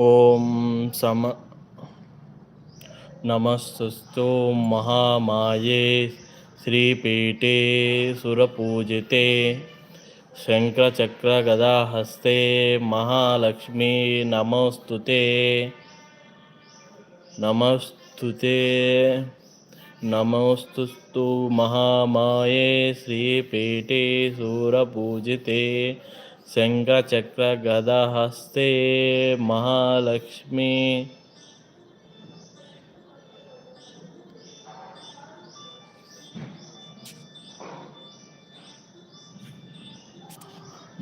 ॐ सम नमस्तस्तु महामाये श्रीपीठे सुरपूजिते शङ्खचक्रगदाहस्ते महालक्ष्मी नमोऽस्तु ते। नमस्तु नमोस्तुस्तु महामाये श्रीपीठे सुरपूजिते। शङ्खचक्रगदहस्ते महालक्ष्मी।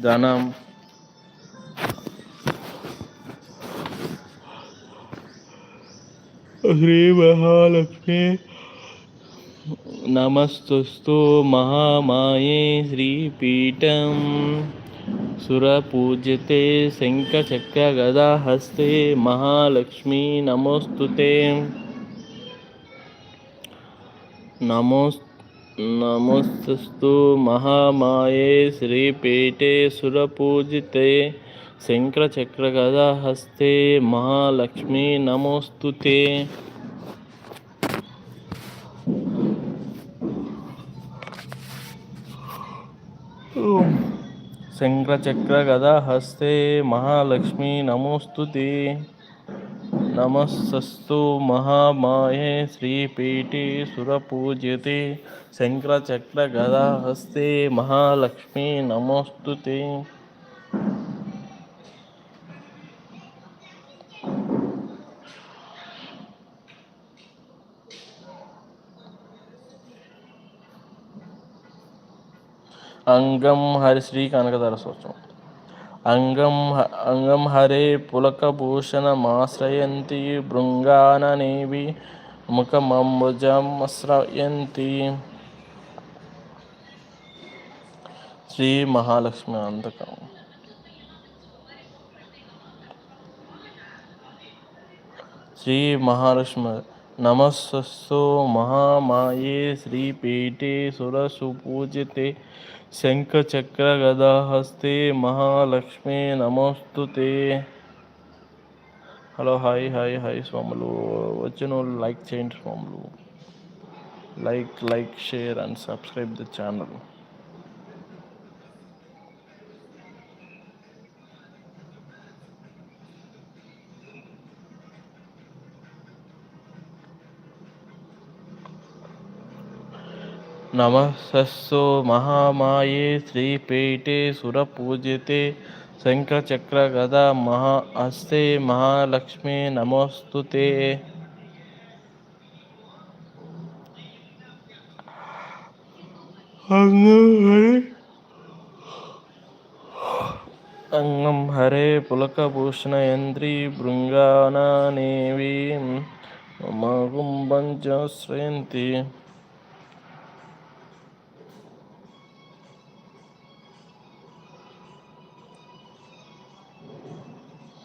धनम श्री महालक्ष्मी। नमस्तुस्तु महामाये श्रीपीठम। सुरपूजिते शङ्खचक्रगदाहस्ते महालक्ष्मी नमोऽस्तु ते नमोस् नमोस्तु महामाये श्रीपीठे सुरपूजिते शङ्खचक्रगदाहस्ते महालक्ष्मी नमोऽस्तु ते Oh. శంఖచక్ర నమోస్తు శంకరచక్రగదాహస్తే మహాలక్ష్మీ నమోస్తుతి నమస్తస్తు మహామాయే శ్రీపీఠి శ్రీపీఠే సురపూజ్యతే. శంకరచక్రగదాహస్తే మహాలక్ష్మీ నమోస్తుతి అంగం హరి శ్రీ కనకధర స్తోత్రం అంగం అంగం హరే పులకభూషణమాశ్రయంతి భృంగాననేవి ముఖమంబుజమశ్రయంతి శ్రీ మహాలక్ష్మి అంతకం శ్రీ మహాలక్ష్మి నమస్సు మహామాయే శ్రీపీఠే సురసుపూజితే శంఖచక్రగదాహస్తే మహాలక్ష్మి నమోస్తు హలో హాయ్ హాయ్ హాయ్ స్వాములు వచ్చిన వాళ్ళు లైక్ చేయండి స్వాములు like like share and subscribe the channel నమస్సు మహామాయే శ్రీపీఠే సురపూజితే శంఖచక్రగదా మహా హస్తే మహాలక్ష్మి నమోస్తు అంగం హరే పులకభూషణయంత్రి భృంగానేవి మగుంబంచ శ్రయంతి